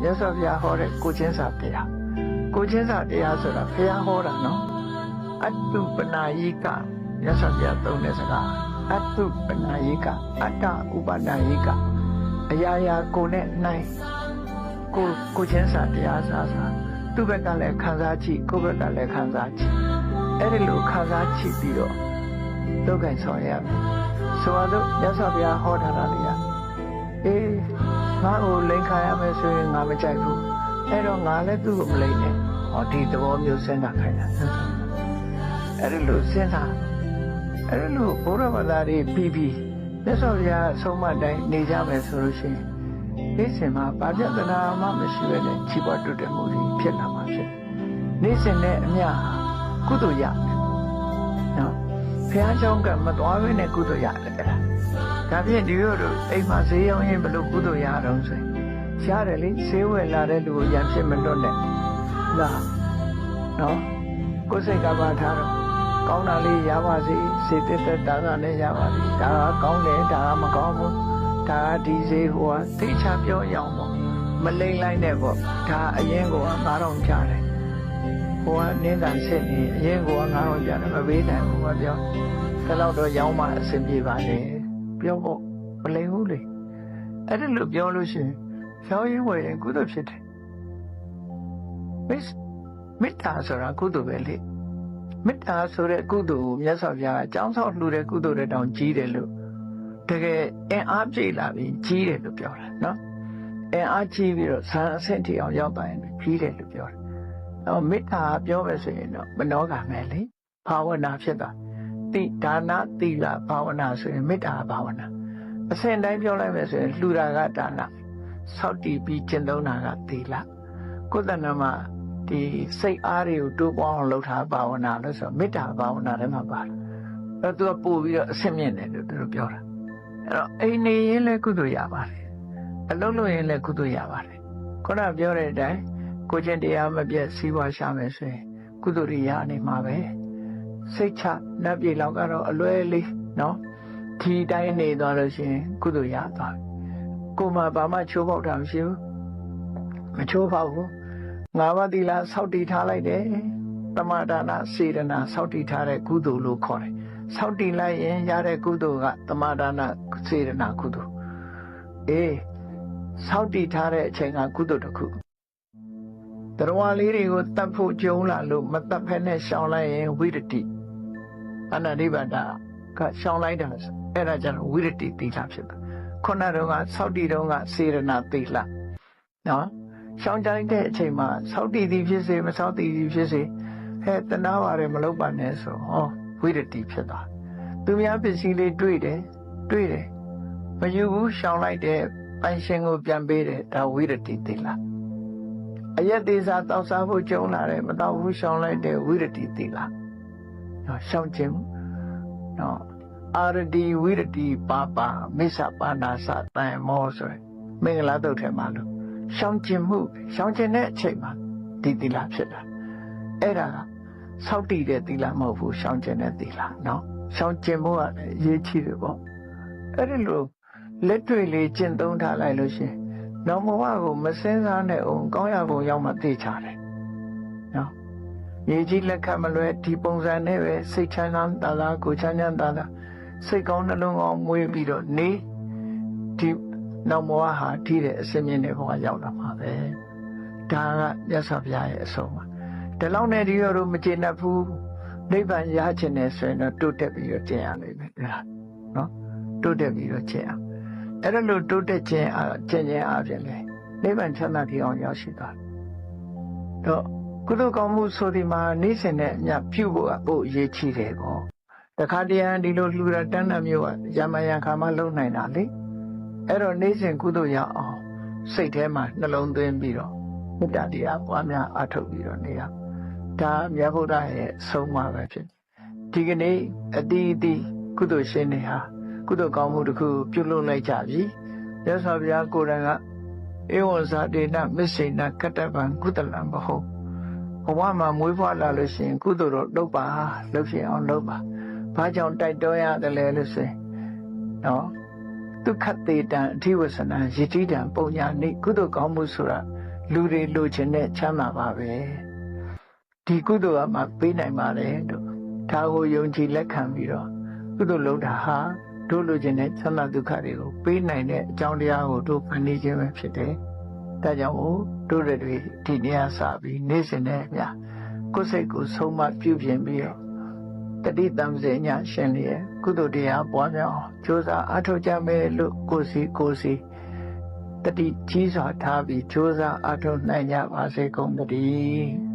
မြတ်စွာဘုရားဟောတဲ့ကိုချင်းစာတရားကိုချင်းစာတရားဆိုတာဘုရားဟောတာနော်အတုပနာယိကမြတ်စွာဘုရားသုံးတဲ့စကားအတုပနာယိကအတ္တဥပနာယိကအရာရာကိုနဲ့နိုင်ကိုကိုချင်းစာတရားစာစာသူ့ဘက်ကလည်းခံစားကြည့်ကိုယ့်ဘက်ကလည်းခံစားကြည့်အဲ့ဒီလိုခံစားကြည့်ပြီးတော့ဒုက္ခဆောင်ရမယ်ဆိုတော့မြတ်စွာဘုရားဟောထားတာလေအေး ငါ့ကိုလိန်ခါရမယ်ဆိုရင်ငါမကြိုက်ဘူးအဲ့တော့ငါလည်းသူ့ကိုမလိန်နဲ့ဟောဒီသဘောမျိုးစဉ်းစားခိုင်းတာအဲ့ဒီလိုစဉ်းစားအဲ့ဒီလိုဘုရားဘာသာတွေပြီးပြီးမြတ်စွာဘုရားအဆုံးမတိုင်းနေကြမယ်ဆိုလို့ရှိရင်ဒီစင်မှာဘာပြဿနာမှမရှိဘဲနဲ့ခြေပေါ်တွတ်တယ်မှုတွေဖြစ်လာမှာဖြစ်နေစင်နဲ့အမြကုသိုလ်ရမယ်နော်ဘုရားကျောင်းကမသွားဘဲနဲ့ကုသိုလ်ရတယ်အဲ့ ဒါဒါဖြင့်ဒီလိုတို့အိမ်မှာဈေးရောင်းရင်ဘယ်လိုကုသိုလ်ရအောင်ဆိုရင်ရတယ်လေဈေးဝယ်လာတဲ့လူကိုရံဖြစ်မလွတ်နဲ့လားနော်ကိုယ်စိတ်ကပါထားတော့ကောင်းတာလေးရပါစေစေတသက်တာကလည်းရပါစေဒါကကောင်းတယ်ဒါကမကောင်းဘူးဒါကဒီဈေးဟိုကသိချပြောရအောင်ပေါ့မလိမ့်လိုက်နဲ့ပေါ့ဒါအရင်က9000ကျတယ်ဟိုကနင်းတန်စစ်နေအရင်က9000ကျတယ်မပေးနိုင်ဘူးမပြောဒါတော့တော့ရောင်းမှအဆင်ပြေပါလေ ပြောဖို့မလိမ့်ဘူးလေအဲ့ဒါလို့ပြောလို့ရှိရင်ရောင်းရင်ဝယ်ရင်ကုသိုလ်ဖြစ်တယ်မစ်မေတ္တာဆိုတာကုသိုလ်ပဲလေမေတ္တာဆိုတဲ့ကုသိုလ်ကိုမြတ်စွာဘုရားအကြောင်းဆောင်လှူတဲ့ကုသိုလ်တဲ့တောင်ကြီးတယ်လို့တကယ်အင်အားပြည့်လာပြီးကြီးတယ်လို့ပြောတာနော်အင်အားကြီးပြီးတော့ဇာအဆင့်ထိအောင်ရောက်သွားရင်ကြီးတယ်လို့ပြောတယ်အော်မေတ္တာပြောမယ်ဆိုရင်တော့မနောကမယ်လေဘာဝနာဖြစ်သွား တိဒါနသီလဘာဝနာဆိုရင်မေတ္တာဘာဝနာအစဉ်တိုင်းပြောလိုက်မယ်ဆိုရင်လှူတာကဒါနဆောက်တည်ပြီးကျင့်သုံးတာကသီလကိုယ်တဏ္ဍမှာဒီစိတ်အားတွေကိုတိုးပွားအောင်လုပ်ထားဘာဝနာလို့ဆိုမေတ္တာဘာဝနာထဲမှာပါတယ်အဲ့တော့သူကပို့ပြီးတော့အဆင့်မြင့်တယ်လို့သူတို့ပြောတာအဲ့တော့အိမ်နေရင်လည်းကုသိုလ်ရပါတယ်အလုပ်လုပ်ရင်လည်းကုသိုလ်ရပါတယ်ခုနပြောတဲ့အတိုင်းကိုကျင့်တရားမပြတ်စီးပွားရှာမယ်ဆိုရင်ကုသိုလ်ရရနေမှာပဲ စိတ်ချနတ်ပြည်လောက်ကတော့အလွဲလေးနော်ဒီတိုင်းနေသွားလို့ရှိရင်ကုသိုလ်ရသွားပြီကိုမှဘာမှချိုးပေါက်တာမရှိဘူးမချိုးပေါက်ဘူးငါးပါးသီလစောင့်တည်ထားလိုက်တယ်တမဒါနစေရနာစောင့်တည်ထားတဲ့ကုသိုလ်လို့ခေါ်တယ်စောင့်တည်လိုက်ရင်ရတဲ့ကုသိုလ်ကတမဒါနစေရနာကုသိုလ်အေးစောင့်တည်ထားတဲ့အချိန်ကကုသိုလ်တစ်ခုတရားလေးတွေကိုတတ်ဖို့ကြုံလာလို့မတတ်ဖက်နဲ့ရှောင်လိုက်ရင်ဝိရတိ အနန္တိပါဒကရှောင်လိုက်တာအဲ့ဒါကျတော့ဝိရတိသီလဖြစ်တယ်ခုနတော့ကစောင့်တည်တော့ကစေရနာသီလနော်ရှောင်းကြိုက်တဲ့အချိန်မှာစောက်တည်သည်ဖြစ်စေမစောက်တည်သည်ဖြစ်စေဟဲ့တနာပါတယ်မလုပ်ပါနဲ့ဆိုဟောဝိရတိဖြစ်သွားသူများပစ္စည်းလေးတွေ့တယ်တွေ့တယ်မယူဘူးရှောင်းလိုက်တဲ့ပိုင်ရှင်ကိုပြန်ပေးတယ်ဒါဝိရတိတိလားအယက်သေးစားတောက်စားဖို့ကြုံလာတယ်မတောက်ဘူးရှောင်းလိုက်တဲ့ဝိရတိတိလား ဟောရှောင်းခြင်းနော်အာရတိဝိရတိပါပါမိစ္ဆပါဏာစတန်မောဆိုရယ်မင်္ဂလာတုတ်ထဲမှာလို့ရှောင်ကျင်မှုရှောင်ကျင်တဲ့အချိန်မှာဒီသီလဖြစ်တာအဲ့ဒါကစောက်တည်တဲ့သီလမဟုတ်ဘူးရှောင်ကျင်တဲ့သီလနော်ရှောင်ကျင်မှုကလည်းအရေးကြီးတယ်ပေါ့အဲ့ဒီလိုလက်တွေ့လေးကျင့်သုံးထားလိုက်လို့ရှင်နောက်ဘဝကိုမစင်းစားနဲ့အောင်ကောင်းရပုံရောက်မှသိချတယ်နော် ရေကြီးလက်ခတ်မလွဲဒီပုံစံနဲ့ပဲစိတ်ချမ်းသာသာကိုချမ်းချမ်းသာသာစိတ်ကောင်းနှလုံးကောင်းမွေးပြီးတော့နေဒီနောက်ဘဝဟာထိတဲ့အစင်းမြင့်တဲ့ဘဝရောက်လာမှာပဲဒါကမြတ်စွာဘုရားရဲ့အဆုံးပါဒီလောက်နဲ့ဒီရောတို့မကျေနပ်ဘူးနိဗ္ဗာန်ရချင်တယ်ဆိုရင်တော့တိုးတက်ပြီးတော့ကျင့်ရလိမ့်မယ်ဒါနော်တိုးတက်ပြီးတော့ကျင့်အောင်အဲ့ဒါလို့တိုးတက်ခြင်းအကျင့်ခြင်းအပြင်လေနိဗ္ဗာန်ချမ်းသာတရားအောင်ရောက်ရှိသွားတော့ ကုသိုလ်ကောင်းမှုဆိုဒီမှာနေ့စဉ်နဲ့အမြပြုဖို့ကပို့အရေးကြီးတယ်ကောတခါတည်းဒီလိုလှူတာတန်းတမျိုးကရမယံခါမှလုံနိုင်တာလေအဲ့တော့နေ့စဉ်ကုသိုလ်ရအောင်စိတ်ထဲမှာနှလုံးသွင်းပြီးတော့မေတ္တာတရားပွားများအားထုတ်ပြီးတော့နေရဒါမြတ်ဗုဒ္ဓရဲ့ဆုံးမပဲဖြစ်ဒီကနေ့အတီးအတီးကုသိုလ်ရှင်တွေဟာကုသိုလ်ကောင်းမှုတစ်ခုပြုလုပ်လိုက်ကြပြီမြတ်စွာဘုရားကိုယ်တိုင်ကဧဝံဇာတေနမစ္ဆေနကတ္တဗံကုသလံဘဟု ဘဝမှာမွေးဖွားလာလို့ရှိရင်ကုသိုလ်တော့လုပ်ပါလုပ်ဖြစ်အောင်လုပ်ပါဘာကြောင့်တိုက်တွန်းရတယ်လဲလို့ဆိုရင်နော်ဒုက္ခတေတံအထိဝဆနံယတိတံပုံညာနိကုသိုလ်ကောင်းမှုဆိုတာလူတွေလိုချင်တဲ့ချမ်းသာပါပဲဒီကုသိုလ်ကမှပေးနိုင်ပါလေတို့ဒါကိုယုံကြည်လက်ခံပြီးတော့ကုသိုလ်လုပ်တာဟာတို့လိုချင်တဲ့ချမ်းသာဒုက္ခတွေကိုပေးနိုင်တဲ့အကြောင်းတရားကိုတို့ဖန်တီးခြင်းပဲဖြစ်တယ် ဒါကြောင့်မို့တို့တွေဒီနေ့အစပြီးနေ့စဉ်နဲ့အမျှကိုယ်စိတ်ကိုဆုံးမပြုပြင်ပြီးတော့တတိတံစေညာရှင်လျက်ကုသိုလ်တရားပွားများအောင်ကြိုးစားအားထုတ်ကြမယ်လို့ကိုယ်စီကိုယ်စီတတိကြီးစွာထားပြီးကြိုးစားအားထုတ်နိုင်ကြပါစေကုန်သတည်း